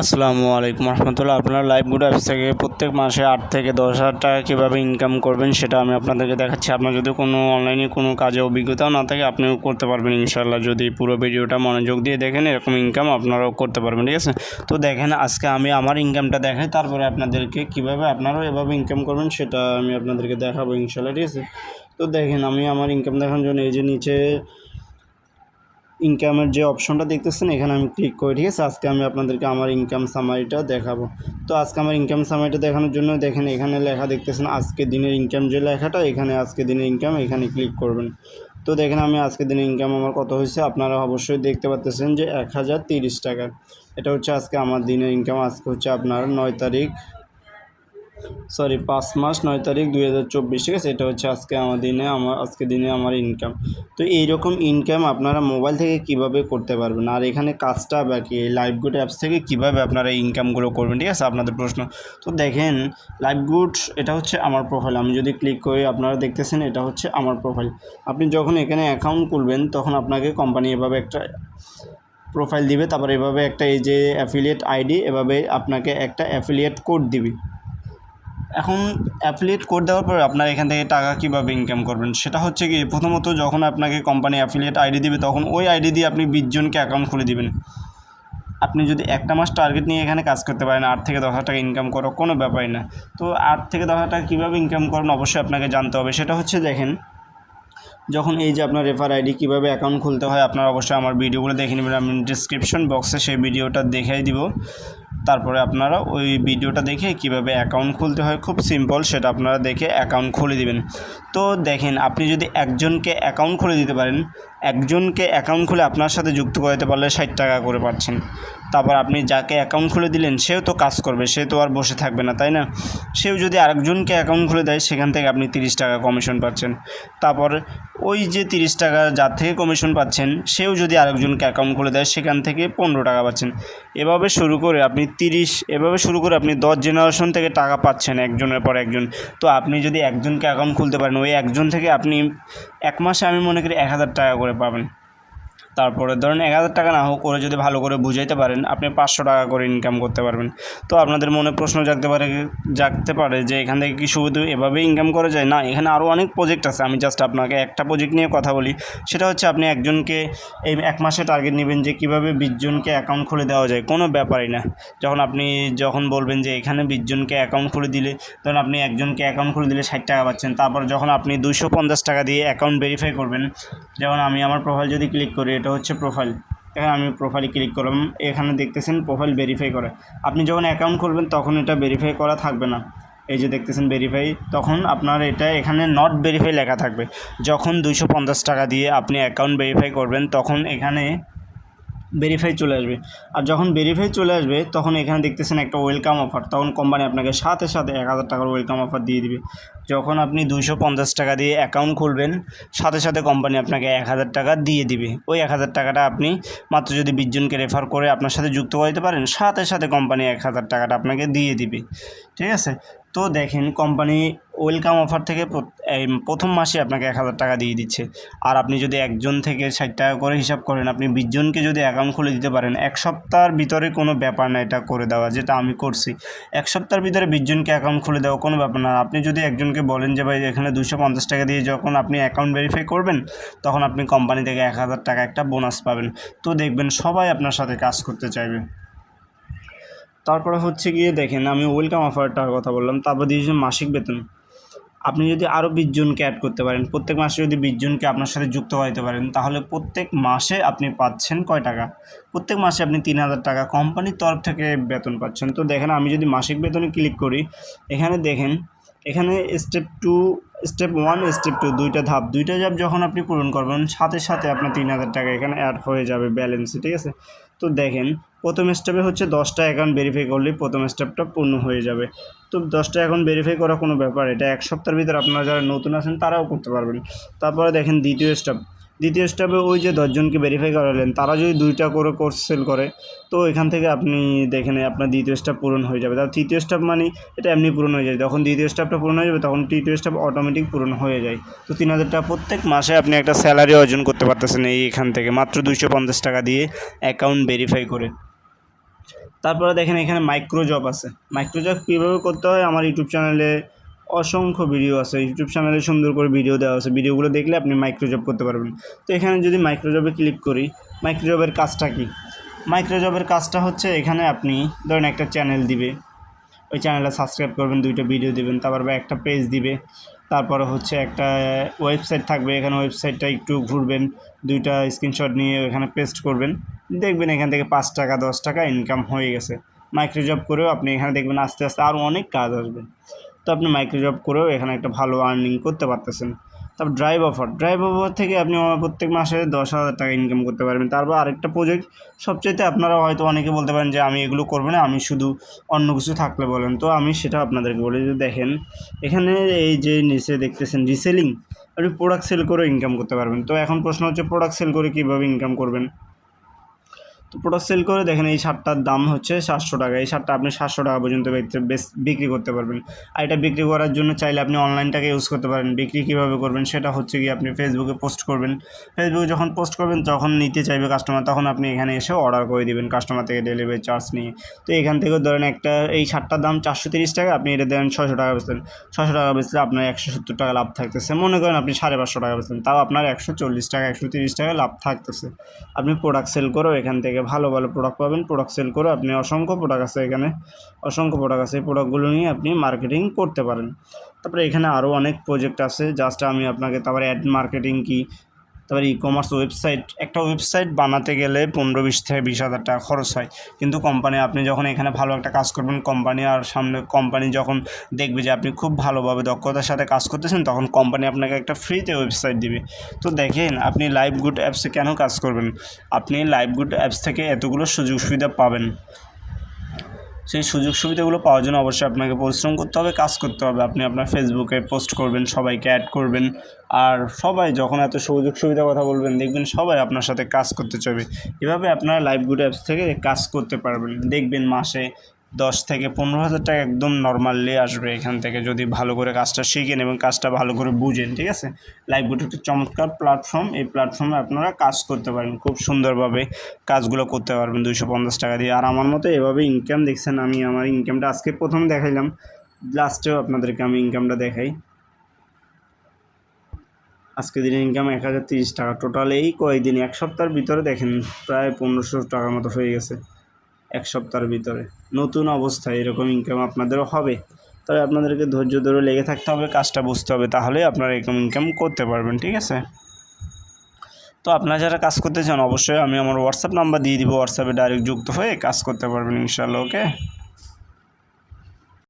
আসসালামু আলাইকুম রহমতুল্লাহ। আপনারা লাইভ গুড অ্যাপস থেকে প্রত্যেক মাসে আট থেকে দশ হাজার টাকা কীভাবে ইনকাম করবেন সেটা আমি আপনাদেরকে দেখাচ্ছি। আপনার যদি কোনো অনলাইনে কোনো কাজে অভিজ্ঞতাও না থাকে, আপনিও করতে পারবেন ইনশাল্লাহ যদি পুরো ভিডিওটা মনোযোগ দিয়ে দেখেন, এরকম ইনকাম আপনারাও করতে পারবেন, ঠিক আছে? তো দেখেন, আজকে আমি আমার ইনকামটা দেখাই, তারপরে আপনাদেরকে কীভাবে আপনারাও এভাবে ইনকাম করবেন সেটা আমি আপনাদেরকে দেখাবো ইনশাল্লাহ ঠিক আছে? তো দেখেন, আমি আমার ইনকাম দেখানোর জন্য এই যে নিচে ইনকামের যে অপশনটা দেখতেছেন, এখানে আমি ক্লিক করি ঠিক আছে, আজকে আমি আপনাদেরকে আমার ইনকাম সামারিটা দেখাবো। তো আজকে আমার ইনকাম সামারিটা দেখানোর জন্য দেখেন, এখানে লেখা দেখতেছেন, আজকে দিনের ইনকাম যে লেখাটা, এখানে আজকে দিনের ইনকাম এখানে ক্লিক করবেন। তো দেখেন, আমি আজকে দিনের ইনকাম আমার কত হয়েছে, আপনারা অবশ্যই দেখতে পাচ্তেছেন যে এক হাজার তিরিশ টাকা। এটা হচ্ছে আজকে আমার দিনের ইনকাম আজকে হচ্ছে আপনার নয় তারিখ সরি, পাঁচ মাস নয় তারিখ দুই হাজার চব্বিশ, ঠিক আছে? এটা হচ্ছে আজকে আমার দিনে, আমার আজকে দিনে আমার ইনকাম তো এইরকম ইনকাম আপনারা মোবাইল থেকে কীভাবে করতে পারবেন? আর এখানে কাজটা বাকি লাইভ গুড অ্যাপস থেকে কীভাবে আপনারা ইনকামগুলো করবেন? ঠিক আছে, আপনাদের প্রশ্ন। তো দেখেন লাইভ গুড এটা হচ্ছে আমার প্রোফাইল আমি যদি ক্লিক করি, আপনারা দেখতেছেন, এটা হচ্ছে আমার প্রোফাইল আপনি যখন এখানে অ্যাকাউন্ট খুলবেন, তখন আপনাকে কোম্পানি এভাবে একটা প্রোফাইল দিবে। তারপর এভাবে একটা এই যে অ্যাফিলিয়েট আইডি এভাবে আপনাকে একটা অ্যাফিলিয়েট কোড দিবে। এখন অ্যাফিলিয়েট কোড দেওয়ার পর আপনার এখান থেকে টাকা কীভাবে ইনকাম করবেন? সেটা হচ্ছে কি, প্রথমত যখন আপনাকে কোম্পানি অ্যাফিলিয়েট আইডি দিবে, তখন ওই আইডি দিয়ে আপনি বিশ জনকে অ্যাকাউন্ট খুলে দিবেন। আপনি যদি একটা মাস টার্গেট নিয়ে এখানে কাজ করতে পারেন, আট থেকে দশ হাজার টাকা ইনকাম করো কোনো ব্যাপারই না। তো আট থেকে দশ হাজার টাকা কীভাবে ইনকাম করবেন অবশ্যই আপনাকে জানতে হবে। সেটা হচ্ছে দেখেন, যখন এই যে আপনার রেফার আইডি কীভাবে অ্যাকাউন্ট খুলতে হয়, আপনারা অবশ্যই আমার ভিডিওগুলো দেখে নেবেন। আমি ডিসক্রিপশন বক্সে সেই ভিডিওটা দেখাই দিব। তারপরে আপনারা ওই ভিডিওটা দেখে কীভাবে অ্যাকাউন্ট খুলতে হয়, খুব সিম্পল সেটা আপনারা দেখে অ্যাকাউন্ট খুলে দিবেন। তো দেখেন, আপনি যদি একজনকে অ্যাকাউন্ট খুলে দিতে পারেন, একজনকে অ্যাকাউন্ট খুলে আপনার সাথে যুক্ত করাতে পারলে ষাট টাকা করে পাচ্ছেন। তারপর আপনি যাকে অ্যাকাউন্ট খুলে দিলেন, সেও তো কাজ করবে, সে তো আর বসে থাকবে না, তাই না? সেও যদি আরেকজনকে অ্যাকাউন্ট খুলে দেয়, সেখান থেকে আপনি তিরিশ টাকা কমিশন পাচ্ছেন। তারপর ওই যে তিরিশ টাকা যার থেকে কমিশন পাচ্ছেন, সেও যদি আরেকজনকে অ্যাকাউন্ট খুলে দেয়, সেখান থেকে পনেরো টাকা পাচ্ছেন। এভাবে শুরু করে আপনি তিরিশ, এভাবে শুরু করে আপনি দশ জেনারেশন থেকে টাকা পাচ্ছেন একজনের পর একজন। তো আপনি যদি একজনকে অ্যাকাউন্ট খুলতে পারেন, ওই একজন থেকে আপনি এক মাসে আমি মনে করি এক হাজার টাকা করে পাবেন। তারপরে ধরেন এক হাজার টাকা না হোক করে যদি ভালো করে বুঝাইতে পারেন, আপনি পাঁচশো টাকা করে ইনকাম করতে পারবেন। তো আপনাদের মনে প্রশ্ন জাগতে পারে জাগতে পারে যে এখান থেকে কি শুধু এভাবে ইনকাম করা যায়? না, এখানে আরও অনেক প্রজেক্ট আছে। আমি জাস্ট আপনাকে একটা প্রজেক্ট নিয়ে কথা বলি। সেটা হচ্ছে আপনি একজনকে এই এক মাসে টার্গেট নেবেন যে কীভাবে বিশজনকে অ্যাকাউন্ট খুলে দেওয়া যায়। কোনো ব্যাপারই না। যখন আপনি যখন বলবেন যে এখানে বিশজনকে অ্যাকাউন্ট খুলে দিলে, তখন আপনি একজনকে অ্যাকাউন্ট খুলে দিলে ষাট টাকা পাচ্ছেন। তারপর যখন আপনি দুশো পঞ্চাশ টাকা দিয়ে অ্যাকাউন্ট ভেরিফাই করবেন, যেমন আমি আমার প্রোফাইল যদি ক্লিক করি এটা হচ্ছে প্রোফাইল এখানে আমি প্রোফাইলে ক্লিক করলাম। এখানে দেখতেছেন প্রোফাইল ভেরিফাই করে। আপনি যখন অ্যাকাউন্ট খুলবেন, তখন এটা ভেরিফাই করা থাকবে না। এই যে দেখতেছেন ভেরিফাই তখন আপনার এটা এখানে নট ভেরিফাই লেখা থাকবে। যখন দুশো টাকা দিয়ে আপনি অ্যাকাউন্ট ভেরিফাই করবেন, তখন এখানে ভেরিফাই চলে আসবে। আর যখন ভেরিফাই চলে আসবে, তখন এখানে দেখতেছেন একটা ওয়েলকাম অফার তখন কোম্পানি আপনাকে সাথে সাথে এক হাজার টাকার ওয়েলকাম অফার দিয়ে দিবে। যখন আপনি দুশো পঞ্চাশ টাকা দিয়ে অ্যাকাউন্ট খুলবেন, সাথে সাথে কোম্পানি আপনাকে এক হাজার টাকা দিয়ে দিবে। ওই এক হাজার টাকাটা আপনি মাত্র যদি বিশজনকে রেফার করে আপনার সাথে যুক্ত করতে পারেন, সাথে সাথে কোম্পানি এক হাজার টাকাটা আপনাকে দিয়ে দিবে। ঠিক আছে? তো দেখেন কোম্পানি ওয়েলকাম অফার থেকে প্রথম মাসে আপনাকে এক হাজার টাকা দিয়ে দিচ্ছে। আর আপনি যদি একজন থেকে ষাট টাকা করে হিসাব করেন, আপনি বিশজনকে যদি অ্যাকাউন্ট খুলে দিতে পারেন, এক সপ্তাহের ভিতরে কোনো ব্যাপার না এটা করে দেওয়া, যেটা আমি করছি। এক সপ্তাহের ভিতরে বিশজনকে অ্যাকাউন্ট খুলে দেওয়া কোনো ব্যাপার না। আপনি যদি একজনকে বলেন যে, ভাই, এখানে দুশো পঞ্চাশ টাকা দিয়ে যখন আপনি অ্যাকাউন্ট ভেরিফাই করবেন, তখন আপনি কোম্পানি থেকে এক হাজার টাকা একটা বোনাস পাবেন। তো দেখবেন সবাই আপনার সাথে কাজ করতে চাইবে। তারপরে হচ্ছে গিয়ে দেখেন, আমি ওয়েলকাম অফারটার কথা বললাম, তারপর দিয়েছি মাসিক বেতন। আপনি যদি আরও বিশজনকে অ্যাড করতে পারেন, প্রত্যেক মাসে যদি বিশজনকে আপনার সাথে যুক্ত করাতে পারেন, তাহলে প্রত্যেক মাসে আপনি পাচ্ছেন কয় টাকা? প্রত্যেক মাসে আপনি তিন হাজার টাকা কোম্পানির তরফ থেকে বেতন পাচ্ছেন। তো দেখেন, আমি যদি মাসিক বেতনে ক্লিক করি, এখানে দেখেন, এখানে step two step one step two দুইটা ধাপ। দুইটা ধাপ যখন আপনি পূরণ করবেন, সাথে সাথে আপনার তিন হাজার টাকা এখানে অ্যাড হয়ে যাবে ব্যালেন্সে ঠিক আছে? তো দেখেন প্রথম স্টেপে হচ্ছে দশটা অ্যাকাউন্ট ভেরিফাই করলেই প্রথম স্টেপটা পূর্ণ হয়ে যাবে। তো দশটা অ্যাকাউন্ট ভেরিফাই করা কোনো ব্যাপার, এটা এক সপ্তাহের ভিতরে আপনারা যারা নতুন আছেন তারাও করতে পারবেন। তারপরে দেখেন দ্বিতীয় স্টেপ দ্বিতীয় স্টেপে ওই যে দশজনকে ভেরিফাই করালেন, তারা যদি দুইটা করে কোর্স সেল করে, তো এখান থেকে আপনি দেখেন আপনার দ্বিতীয় স্টেপ পূরণ হয়ে যাবে। তার তৃতীয় স্টেপ মানে এটা এমনি পূরণ হয়ে যায়। যখন দ্বিতীয় স্টেপটা পূরণ হয়ে যাবে, তখন তৃতীয় স্টেপ অটোমেটিক পূরণ হয়ে যায়। তো তিন হাজার টাকা প্রত্যেক মাসে আপনি একটা স্যালারি অর্জন করতে পারতেছেন এই এখান থেকে, মাত্র দুইশো পঞ্চাশ টাকা দিয়ে অ্যাকাউন্ট ভেরিফাই করে। তারপরে দেখেন এখানে মাইক্রো জব আছে। মাইক্রো জব কীভাবে করতে হয়? আমার ইউটিউব চ্যানেলে অসংখ্য ভিডিও আছে। ইউটিউব চ্যানেলে সুন্দর করে ভিডিও দেওয়া আছে। ভিডিওগুলো দেখলে আপনি মাইক্রো জব করতে পারবেন। তো এখানে যদি মাইক্রো জবে ক্লিক করি মাইক্রো জবের কাজটা কি? মাইক্রো জবের কাজটা হচ্ছে এখানে আপনি ধরেন একটা চ্যানেল দিবে। ওই চ্যানেলটা সাবস্ক্রাইব করবেন, দুইটা ভিডিও দিবেন, তারপর বা একটা পেজ দিবে। তারপরে হচ্ছে একটা ওয়েবসাইট থাকবে, এখানে ওয়েবসাইটটা একটু ঘুরবেন, দুইটা স্ক্রিনশট নিয়ে এখানে পেস্ট করবেন, দেখবেন এখান থেকে পাঁচ টাকা, দশ টাকা ইনকাম হয়ে গেছে। মাইক্রোজব করেও আপনি এখানে দেখবেন আস্তে আস্তে আরও অনেক কাজ আসবে। তো আপনি মাইক্রোজব করেও এখানে একটা ভালো আর্নিং করতে পারতেছেন। তারপর ড্রাইভ অফার ড্রাইভ অফার থেকে আপনি প্রত্যেক মাসে দশ হাজার টাকা ইনকাম করতে পারবেন। তারপর আরেকটা প্রজেক্ট সবচেয়ে আপনারা হয়তো অনেকে বলতে পারেন যে, আমি এগুলো করব না, আমি শুধু অন্য কিছু থাকলে বলেন। তো আমি সেটা আপনাদেরকে বলি যে, দেখেন, এখানে এই যে নিচে দেখতেছেন রিসেলিং আপনি প্রোডাক্ট সেল করে ইনকাম করতে পারবেন। তো এখন প্রশ্ন হচ্ছে প্রোডাক্ট সেল করে কীভাবে ইনকাম করবেন? তো প্রোডাক্ট সেল করে দেখেন এই শার্টটার দাম হচ্ছে সাতশো টাকা। এই শার্টটা আপনি সাতশো টাকা পর্যন্ত বিক্রি- করতে পারবেন। আর এটা বিক্রি করার জন্য চাইলে আপনি অনলাইনটাকে ইউজ করতে পারেন। বিক্রি কীভাবে করবেন সেটা হচ্ছে কি আপনি ফেসবুকে পোস্ট করবেন। ফেসবুকে যখন পোস্ট করবেন তখন নিতে চাইবে কাস্টমার তখন আপনি এখানে এসে অর্ডার করে দিবেন কাস্টমার থেকে ডেলিভারি চার্জ নিয়ে। তো এখান থেকে ধরেন একটা এই শার্টটার দাম চারশো তিরিশ টাকা, আপনি এটা দেন ছশো টাকা বেচলেন। ছশো টাকা বেচলে আপনার একশো সত্তর টাকা লাভ থাকতেছে। মনে করেন আপনি সাড়ে পাঁচশো টাকা বেচলেন, তাও আপনার একশো চল্লিশ টাকা, একশো তিরিশ টাকা লাভ থাকতেছে। আপনি প্রোডাক্ট সেল করেও এখান থেকে ভালো ভালো প্রোডাক্ট পাবেন প্রোডাক্ট সেল করে আপনি অসংখ্য প্রোডাক্ট আছে এখানে। অসংখ্য প্রোডাক্ট আছে, এই প্রোডাক্টগুলো নিয়ে আপনি মার্কেটিং করতে পারেন। তারপরে এখানে আরও অনেক প্রজেক্ট আছে জাস্ট আমি আপনাকে তারপরে অ্যাড মার্কেটিং কি তারপরে ই কমার্স ওয়েবসাইট একটা ওয়েবসাইট বানাতে গেলে পনেরো বিশ থেকে বিশ হাজার টাকা খরচ হয়। কিন্তু কোম্পানি আপনি যখন এখানে ভালো একটা কাজ করবেন কোম্পানি আর সামনে কোম্পানি যখন দেখবে যে আপনি খুব ভালোভাবে দক্ষতার সাথে কাজ করতেছেন, তখন কোম্পানি আপনাকে একটা ফ্রিতে ওয়েবসাইট দিবে। তো দেখেন, আপনি লাইভ গুড অ্যাপসে কেন কাজ করবেন? আপনি লাইভ গুড অ্যাপস থেকে এতগুলো সুযোগ সুবিধা পাবেন। সেই সুযোগ সুবিধাগুলো পাওয়ার জন্য অবশ্যই আপনাকে পরিশ্রম করতে হবে, কাজ করতে হবে। আপনি আপনার ফেসবুকে পোস্ট করবেন, সবাইকে অ্যাড করবেন। আর সবাই যখন এত সুযোগ সুবিধার কথা বলবেন, দেখবেন সবাই আপনার সাথে কাজ করতে চাইবে। এভাবে আপনারা লাইভ গুড অ্যাপস থেকে কাজ করতে পারবেন। দেখবেন মাসে দশ থেকে পনেরো হাজার টাকা একদম নর্মালি আসবে এখান থেকে যদি ভালো করে কাজটা শিখেন এবং কাজটা ভালো করে বুঝেন, ঠিক আছে? লাইভ গুড একটা চমৎকার প্ল্যাটফর্ম এই প্ল্যাটফর্মে আপনারা কাজ করতে পারেন, খুব সুন্দরভাবে কাজগুলো করতে পারবেন দুইশো পঞ্চাশ টাকা দিয়ে। আর আমার মতো এভাবে ইনকাম দেখছেন আমি আমার ইনকামটা আজকে প্রথম দেখাইলাম লাস্টেও আপনাদেরকে আমি ইনকামটা দেখাই। আজকে দিনের ইনকাম এক হাজার তিরিশ টাকা টোটাল এই কয়েকদিন, এক সপ্তাহের ভিতরে দেখেন, প্রায় পনেরোশো টাকার মতো হয়ে গেছে। এক সপ্তাহের ভিতরে। নতুন অবস্থায় এরকম ইনকাম আপনাদেরও হবে। তবে আপনাদেরকে ধৈর্য ধরে লেগে থাকতে হবে, কাজটা বুঝতে হবে তাহলে আপনারা এরকম ইনকাম করতে পারবেন, ঠিক আছে? তো আপনারা যারা কাজ করতে চান, অবশ্যই আমি আমার হোয়াটসঅ্যাপ নাম্বার দিয়ে দিব হোয়াটসঅ্যাপে ডাইরেক্ট যুক্ত হয়ে কাজ করতে পারবেন ইনশাল্লাহ ওকে